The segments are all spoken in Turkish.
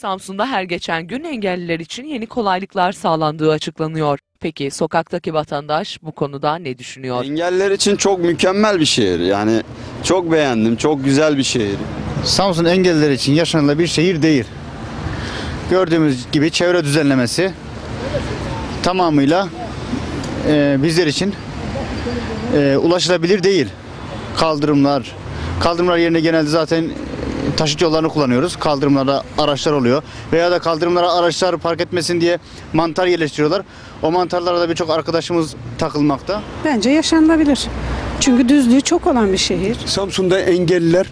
Samsun'da her geçen gün engelliler için yeni kolaylıklar sağlandığı açıklanıyor. Peki sokaktaki vatandaş bu konuda ne düşünüyor? Engeller için çok mükemmel bir şehir. Yani çok beğendim. Çok güzel bir şehir. Samsun engelliler için yaşanılabilir bir şehir değil. Gördüğümüz gibi çevre düzenlemesi tamamıyla e, bizler için e, ulaşılabilir değil. Kaldırımlar, kaldırımlar yerine genelde zaten taşıt yollarını kullanıyoruz. Kaldırımlarda araçlar oluyor. Veya da kaldırımlara araçlar park etmesin diye mantar yerleştiriyorlar. O mantarlara da birçok arkadaşımız takılmakta. Bence yaşanılabilir. Çünkü düzlüğü çok olan bir şehir. Samsun'da engelliler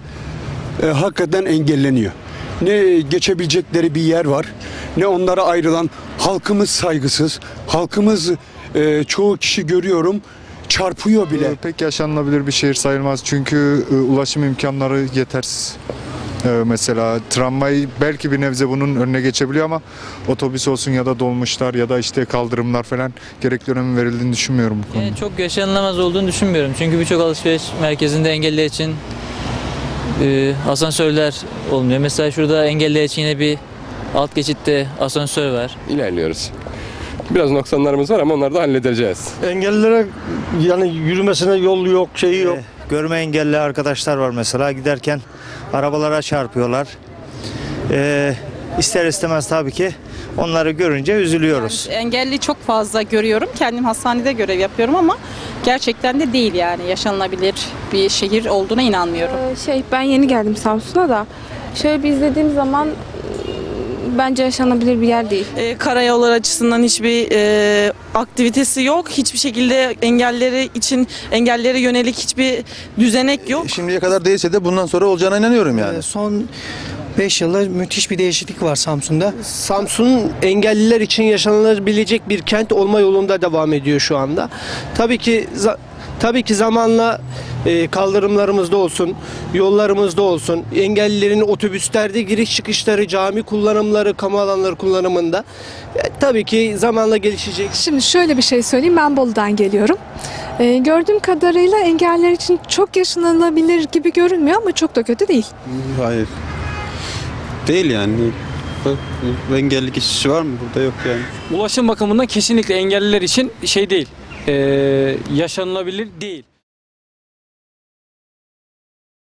e, hakikaten engelleniyor. Ne geçebilecekleri bir yer var, ne onlara ayrılan halkımız saygısız. Halkımız e, çoğu kişi görüyorum çarpıyor bile. Ee, Pek yaşanılabilir bir şehir sayılmaz çünkü e, ulaşım imkanları yetersiz. Ee, Mesela tramvay belki bir nebze bunun önüne geçebiliyor ama otobüs olsun ya da dolmuşlar ya da işte kaldırımlar falan gerekli önem verildiğini düşünmüyorum bu konuda. Yani çok yaşanılamaz olduğunu düşünmüyorum. Çünkü birçok alışveriş merkezinde engelliler için e, asansörler olmuyor. Mesela şurada engelliler için yine bir alt geçitte asansör var. ilerliyoruz. Biraz noksanlarımız var ama onları da halledeceğiz. Engellilere yani yürümesine yol yok, şeyi yok. Görme engelli arkadaşlar var mesela giderken arabalara çarpıyorlar. Ee, ister istemez tabii ki onları görünce üzülüyoruz. Engelli çok fazla görüyorum. Kendim hastanede görev yapıyorum ama gerçekten de değil yani yaşanılabilir bir şehir olduğuna inanmıyorum. Ee, Şey ben yeni geldim Samsun'a da şöyle bir izlediğim zaman bence yaşanabilir bir yer değil. E, karayolları açısından hiçbir e, aktivitesi yok. Hiçbir şekilde engelleri için engellere yönelik hiçbir düzenek yok. Şimdiye kadar değilse de bundan sonra olacağına inanıyorum yani. Son 5 yılda müthiş bir değişiklik var Samsun'da. Samsun engelliler için yaşanılabilecek bir kent olma yolunda devam ediyor şu anda. Tabii ki tabii ki zamanla e, kaldırımlarımızda olsun, yollarımızda olsun, engellilerin otobüslerde giriş çıkışları, cami kullanımları, kamu alanları kullanımında e, tabii ki zamanla gelişecek. Şimdi şöyle bir şey söyleyeyim ben Bolu'dan geliyorum. Ee, gördüğüm kadarıyla engeller için çok yaşanılabilir gibi görünmüyor ama çok da kötü değil. Hayır. Değil yani. Engelli kişisi var mı? Burada yok yani. Ulaşım bakımından kesinlikle engelliler için şey değil. Yaşanılabilir değil.